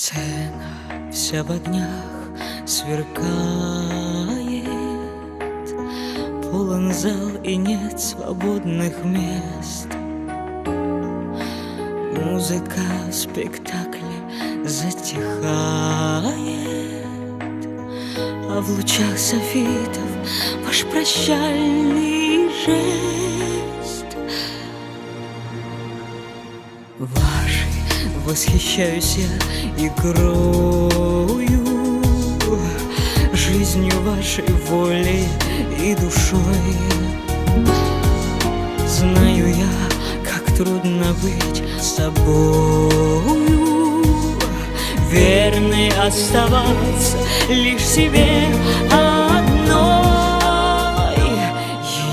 Сцена вся в огнях сверкает. Полон зал и нет свободных мест. Музыка спектакля затихает. А в лучах софитов ваш прощальный восхищаюсь я игрою Жизнью вашей волей и душой. Знаю я, как трудно быть собою Верной оставаться лишь себе одной.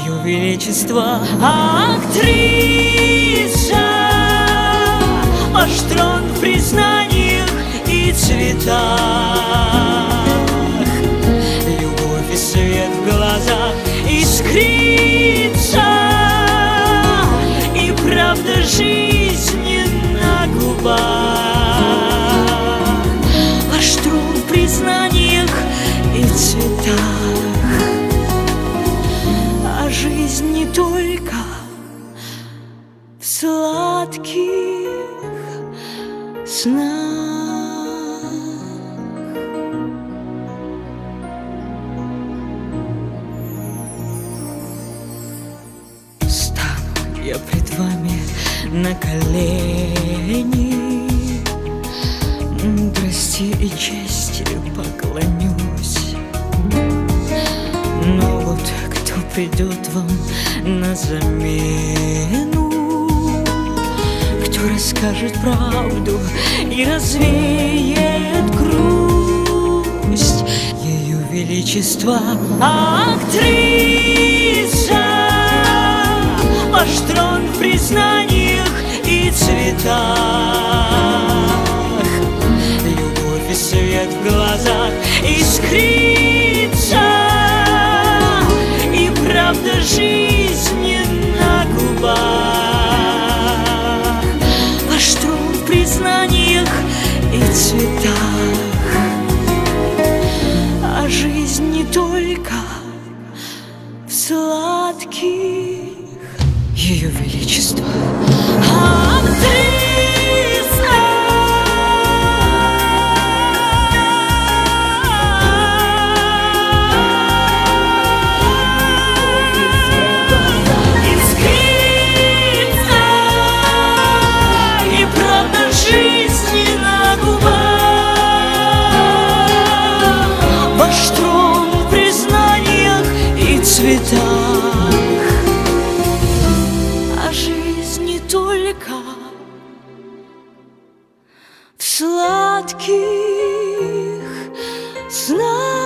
Ее Величество актриса цветах. Любовь и свет в глазах искрится. И правда жизни на губах. Ваш трон в признаниях и цветах. А жизнь не только в сладких снах. Я пред вами на колени, Мудрости и чести поклонюсь. Но вот кто придет вам на замену, кто расскажет правду и развеет грусть Ее Величество актриса цветах Любовь и свет в глазах искрится. И правда жизни на губах. Ваш трон в признаниях и цветах. А жизнь не только в сладких. Ее Величество А жизни только в сладких снах.